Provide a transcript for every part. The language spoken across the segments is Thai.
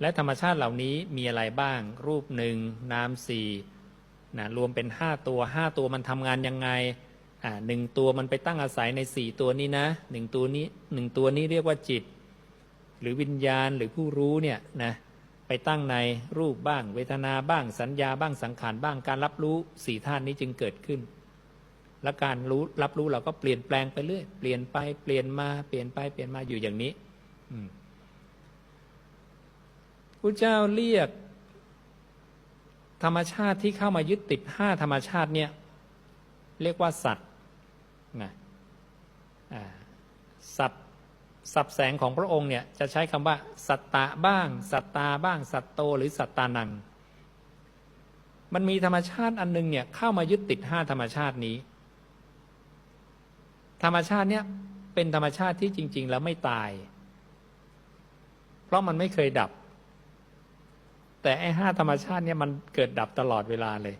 และธรรมชาติเหล่านี้มีอะไรบ้าง รูปหนึ่งนามสี่นะรวมเป็นห้าตัวห้าตัวมันทำงานยังไงอ่าหนึ่งตัวมันไปตั้งอาศัยในสี่ตัวนี้นะหนึ่งตัวนี้หนึ่งตัวนี้เรียกว่าจิต หรือวิญญาณหรือผู้รู้เนี่ยนะไปตั้งในรูปบ้าง เวทนาบ้างสัญญาบ้างสังขารบ้างการรับรู้สี่ธาตุนี้จึงเกิดขึ้น และการรู้รับรู้เราก็เปลี่ยนแปลงไปเรื่อยเปลี่ยนไปเปลี่ยนมาเปลี่ยนไปเปลี่ยนมาอยู่อย่างนี้ อืม พระเจ้าเรียกธรรมชาติที่เข้ามายึดติดห้าธรรมชาติเนี่ยเรียกว่าสัตว์นะสัตว์สับแสงของพระองค์เนี่ยจะใช้คำว่า สัตตะบ้าง สัตตาบ้าง สัตโตหรือสัตตานัง มันมีธรรมชาติอันนึงเนี่ยเข้ามายึดติดห้าธรรมชาตินี้ ธรรมชาติเนี่ยเป็นธรรมชาติที่จริง ๆ แล้วไม่ตาย เพราะมันไม่เคยดับ แต่ไอ้ห้าธรรมชาติเนี่ยมันเกิดดับตลอดเวลาเลย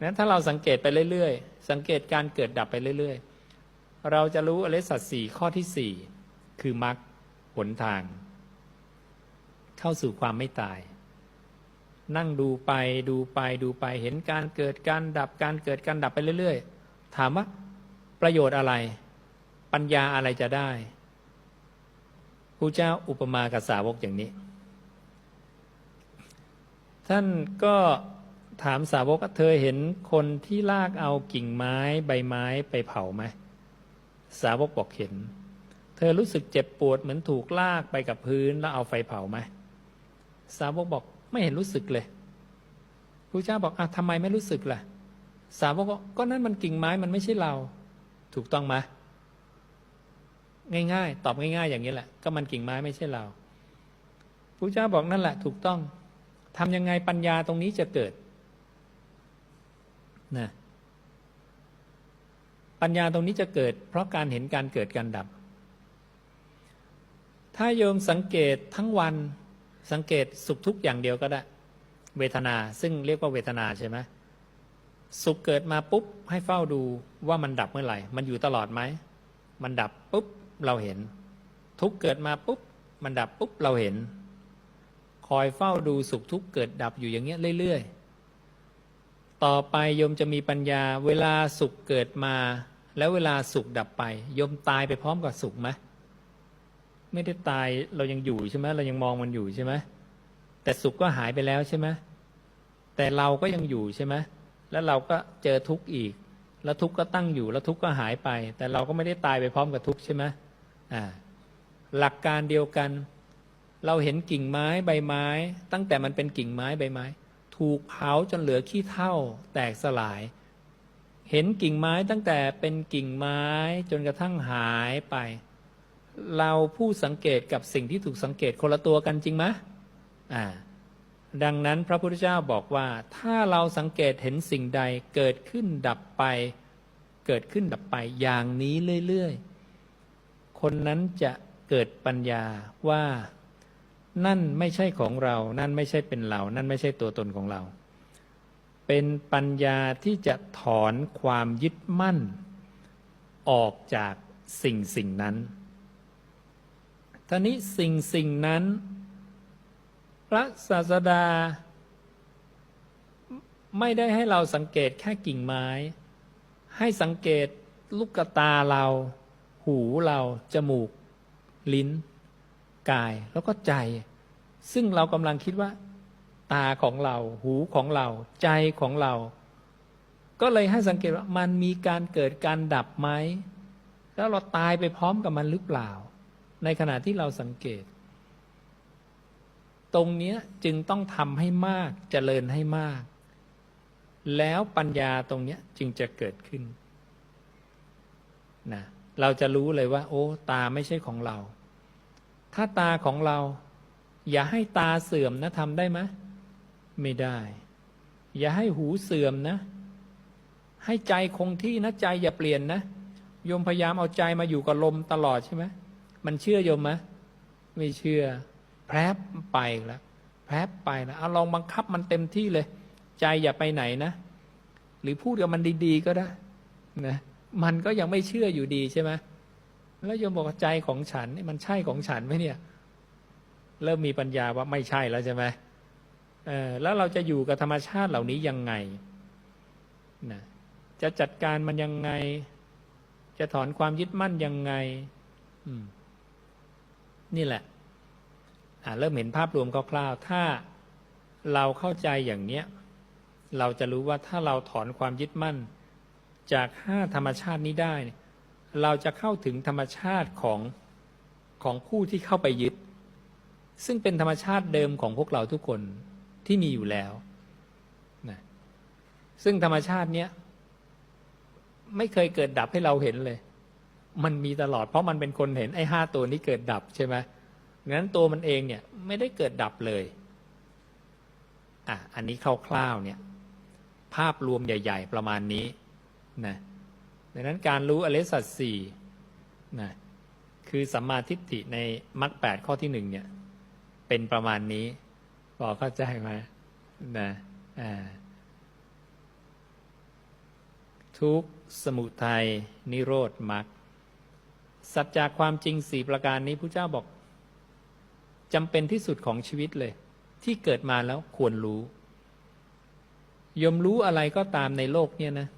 นั้นถ้าเราสังเกตไปเรื่อยๆ สังเกตการเกิดดับไปเรื่อยๆ เราจะรู้อริสัจสี่ข้อที่สี่คือมรรคหนทาง เข้าสู่ความไม่ตาย นั่งดูไปดูไปดูไปเห็นการเกิดการดับการเกิดการดับไปเรื่อยๆ ถามว่าประโยชน์อะไร ปัญญาอะไรจะได้ครูเจ้าอุปมากับสาวกอย่างนี้ ท่านก็ถามสาวกว่าเธอเห็นคนที่ลากเอากิ่งไม้ใบไม้ไปเผาไหมสาวกบอกเห็น เธอรู้สึกเจ็บปวดเหมือนถูกลากไปกับพื้นแล้วเอาไฟเผาไหมสาวกบอกไม่เห็นรู้สึกเลยพระเจ้าบอกอะทำไมไม่รู้สึกล่ะ สาวกบอกก็นั่นมันกิ่งไม้มันไม่ใช่เรา ถูกต้องไหมง่าย ๆ ตอบง่าย ๆ อย่างนี้แหละ ก็มันกิ่งไม้ไม่ใช่เราพระเจ้าบอกนั่นแหละ ถูกต้อง ทำยังไงปัญญาตรงนี้จะเกิดนะปัญญาตรงนี้จะเกิด เพราะการเห็นการเกิดการดับ ถ้าโยมสังเกตทั้งวันสังเกตสุขทุกข์อย่างเดียวก็ได้ เวทนาซึ่งเรียกว่าเวทนาใช่ไหมสุขเกิดมาปุ๊บให้เฝ้าดูว่ามันดับเมื่อไหร่ มันอยู่ตลอดไหม มันดับปุ๊บเราเห็น ทุกเกิดมาปุ๊บ มันดับปุ๊บเราเห็น คอยเฝ้าดูสุขทุกข์เกิดดับอยู่อย่างเงี้ยเรื่อยๆ ต่อไปโยมจะมีปัญญา เวลาสุขเกิดมา แล้วเวลาสุขดับไปโยมตายไปพร้อมกับสุขไหมไม่ได้ตายเรายังอยู่ใช่ไหมเรายังมองมันอยู่ใช่ไหมแต่สุขก็หายไปแล้วใช่ไหมแต่เราก็ยังอยู่ใช่ไหมแล้วเราก็เจอทุกข์อีก แล้วทุกข์ก็ตั้งอยู่ แล้วทุกข์ก็หายไป แต่เราก็ไม่ได้ตายไปพร้อมกับทุกข์ใช่ไหมอ่าหลักการเดียวกัน เราเห็นกิ่งไม้ใบไม้ ตั้งแต่มันเป็นกิ่งไม้ใบไม้ ถูกเผาจนเหลือขี้เถ้าแตกสลาย เห็นกิ่งไม้ตั้งแต่เป็นกิ่งไม้จนกระทั่งหายไป เราผู้สังเกตกับสิ่งที่ถูกสังเกตคนละตัวกันจริงไหมอ่าดังนั้นพระพุทธเจ้าบอกว่า ถ้าเราสังเกตเห็นสิ่งใดเกิดขึ้นดับไป เกิดขึ้นดับไปอย่างนี้เรื่อย ๆ คนนั้นจะเกิดปัญญาว่า นั่นไม่ใช่ของเรา นั่นไม่ใช่เป็นเรา นั่นไม่ใช่ตัวตนของเรา เป็นปัญญาที่จะถอนความยึดมั่น ออกจากสิ่งสิ่งนั้นท่านี้สิ่งสิ่งนั้น พระศาสดา ไม่ได้ให้เราสังเกตแค่กิ่งไม้ ให้สังเกตลูกตาเรา หูเรา จมูก ลิ้น กายแล้วก็ใจ ซึ่งเรากำลังคิดว่า ตาของเรา หูของเรา ใจของเรา ก็เลยให้สังเกตว่ามันมีการเกิดการดับไหมแล้วเราตายไปพร้อมกับมันหรือเปล่า ในขณะที่เราสังเกต ตรงนี้จึงต้องทำให้มากจเจริญให้มาก แล้วปัญญาตรงนี้จึงจะเกิดขึ้นนะเราจะรู้เลยว่า โอ้ ตาไม่ใช่ของเรา ถ้าตาของเรา อย่าให้ตาเสื่อมนะทำได้ไหมไม่ได้ อย่าให้หูเสื่อมนะ ให้ใจคงที่นะใจอย่าเปลี่ยนนะโยมพยายามเอาใจมาอยู่กับลมตลอดใช่ไหมมันเชื่อโยมไหมไม่เชื่อ แพรบไปแล้วแพรบไปแล้วเอาลองบังคับมันเต็มที่เลย ใจอย่าไปไหนนะ หรือพูดกับมันดี ๆ ก็ได้นะมันก็ยังไม่เชื่ออยู่ดีใช่ไหม แล้วโยมบอกใจของฉันนี่มันใช่ของฉันไหมเนี่ย เริ่มมีปัญญาว่าไม่ใช่แล้วใช่ไหมเออแล้วเราจะอยู่กับธรรมชาติเหล่านี้ยังไงนะจะจัดการมันยังไง จะถอนความยึดมั่นยังไง อืม นี่แหละ อ่าเริ่มเห็นภาพรวมคร่าวๆถ้าเราเข้าใจอย่างเนี้ย เราจะรู้ว่าถ้าเราถอนความยึดมั่น จากห้าธรรมชาตินี้ได้เนี่ย เราจะเข้าถึงธรรมชาติของของผู้ที่เข้าไปยึด ซึ่งเป็นธรรมชาติเดิมของพวกเราทุกคนที่มีอยู่แล้วนะซึ่งธรรมชาติเนี้ยไม่เคยเกิดดับให้เราเห็นเลย มันมีตลอดเพราะมันเป็นคนเห็นไอ้ห้าตัวนี้เกิดดับใช่ไหมงั้นตัวมันเองเนี่ยไม่ได้เกิดดับเลยอะอันนี้คร่าวๆเนี่ย ภาพรวมใหญ่ ๆ ประมาณนี้นะ ดังนั้นการรู้อริสัจสี่นะคือสัมมาทิฏฐิในมรรคแปดข้อที่หนึ่งเนี่ย เป็นประมาณนี้พอเข้าใจไหมนะอ่าทุกสมุทัยนิโรธมรรคสัจจากความจริงสี่ประการนี้พระเจ้าบอกจำเป็นที่สุดของชีวิตเลย ที่เกิดมาแล้วควรรู้ ยมรู้อะไรก็ตามในโลกเนี่ยนะ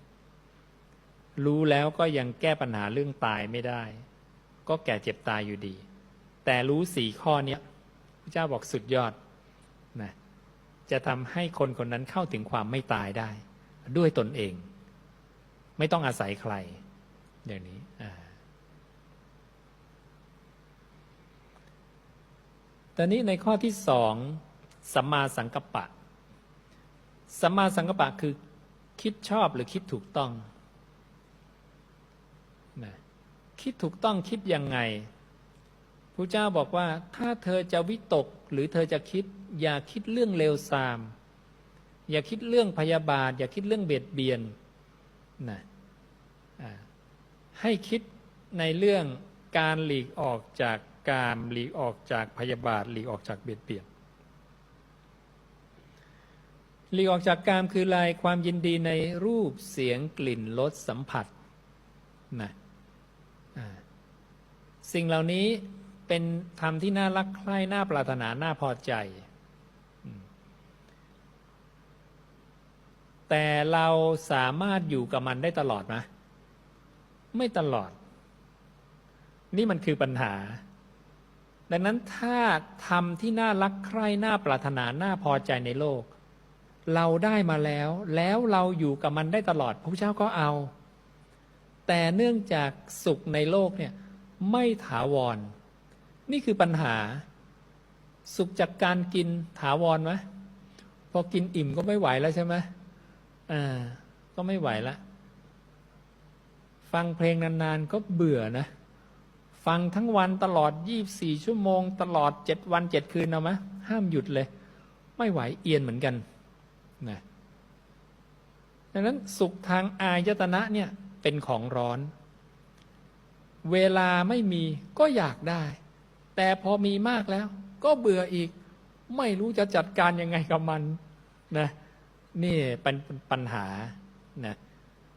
รู้แล้วก็ยังแก้ปัญหาเรื่องตายไม่ได้ ก็แก่เจ็บตายอยู่ดี แต่รู้สี่ข้อนี้พระเจ้าบอกสุดยอดนะจะทำให้คนคนนั้นเข้าถึงความไม่ตายได้ ด้วยตนเอง ไม่ต้องอาศัยใคร อย่างนี้อ่าตอนนี้ในข้อที่สองสัมมาสังกัปปะสัมมาสังกัปปะคือคิดชอบหรือคิดถูกต้อง นะคิดถูกต้องคิดยังไงพระเจ้าบอกว่าถ้าเธอจะวิตกหรือเธอจะคิด อย่าคิดเรื่องเลวทราม อย่าคิดเรื่องพยาบาท อย่าคิดเรื่องเบียดเบียนนะให้คิดในเรื่องการหลีกออกจากการหลีกออกจากพยาบาทหลีกออกจากเบียดเบียนหลีกออกจากกามคือลายความยินดีในรูปเสียงกลิ่นรสสัมผัส นะสิ่งเหล่านี้เป็นธรรมที่น่ารักใคร่น่าปรารถนาน่าพอใจ แต่เราสามารถอยู่กับมันได้ตลอดไหมไม่ตลอด นี่มันคือปัญหา ดังนั้นถ้าทำที่น่ารักใคร่น่าปรารถนาน่าพอใจในโลก เราได้มาแล้ว แล้วเราอยู่กับมันได้ตลอดพระพุทธเจ้าก็เอา แต่เนื่องจากสุขในโลกเนี่ยไม่ถาวร นี่คือปัญหา สุขจากการกินถาวรไหมพอกินอิ่มก็ไม่ไหวแล้วใช่ไหมอ่า ก็ไม่ไหวละ ฟังเพลงนานๆก็เบื่อนะ ฟังทั้งวันตลอด 24 ชั่วโมง ตลอด 7 วัน 7 คืนเอาไหมห้ามหยุดเลย ไม่ไหวเอียนเหมือนกันนะดังนั้นสุขทางอายตนะเนี่ย เป็นของร้อน เวลาไม่มีก็อยากได้ แต่พอมีมากแล้ว ก็เบื่ออีก ไม่รู้จะจัดการยังไงกับมันนะนี่เป็นปัญหานะ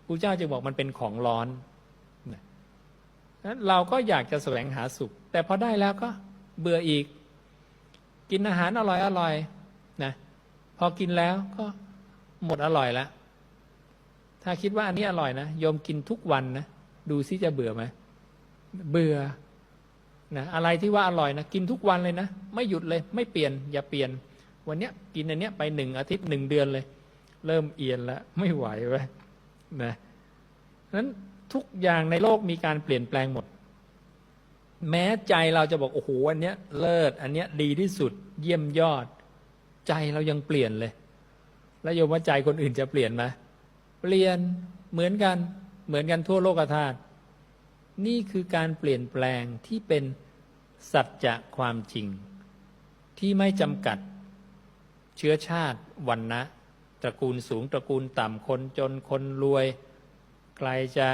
พระเจ้าจึงบอกมันเป็นของร้อนนะนั้นเราก็อยากจะแสวงหาสุข แต่พอได้แล้วก็เบื่ออีก กินอาหารอร่อยอร่อยนะพอกินแล้วก็หมดอร่อยแล้ว ถ้าคิดว่าอันนี้อร่อยนะโยมกินทุกวันนะดูซิจะเบื่อไหมเบื่อนะอะไรที่ว่าอร่อยนะกินทุกวันเลยนะ ไม่หยุดเลย ไม่เปลี่ยน อย่าเปลี่ยน วันเนี้ยกินอันเนี้ยไปหนึ่งอาทิตย์หนึ่งเดือนเลย เริ่มเอียนแล้วไม่ไหวเว้ยนะนั้นทุกอย่างในโลกมีการเปลี่ยนแปลงหมด แม้ใจเราจะบอกโอ้โหอันเนี้ยเลิศอันเนี้ยดีที่สุด เยี่ยมยอด ใจเรายังเปลี่ยนเลย แล้วโยมว่าใจคนอื่นจะเปลี่ยนไหม เปลี่ยนเหมือนกันเหมือนกันทั่วโลกธาตุนี่คือการเปลี่ยนแปลงที่เป็นสัจจะความจริง ที่ไม่จำกัด เชื้อชาติวันนะตระกูลสูงตระกูลต่ำคนจนคนรวย ใครจะ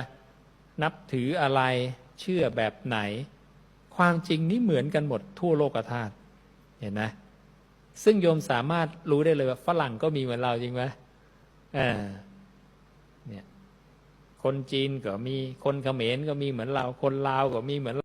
นับถืออะไรเชื่อแบบไหน ความจริงนี้เหมือนกันหมดทั่วโลกธาตุเห็นไหมซึ่งโยมสามารถรู้ได้เลยว่าฝรั่งก็มีเหมือนเราจริงไหมอ่าเนี่ย คนจีนก็มีคนเขมรก็มีเหมือนเรา คนลาวก็มีเหมือน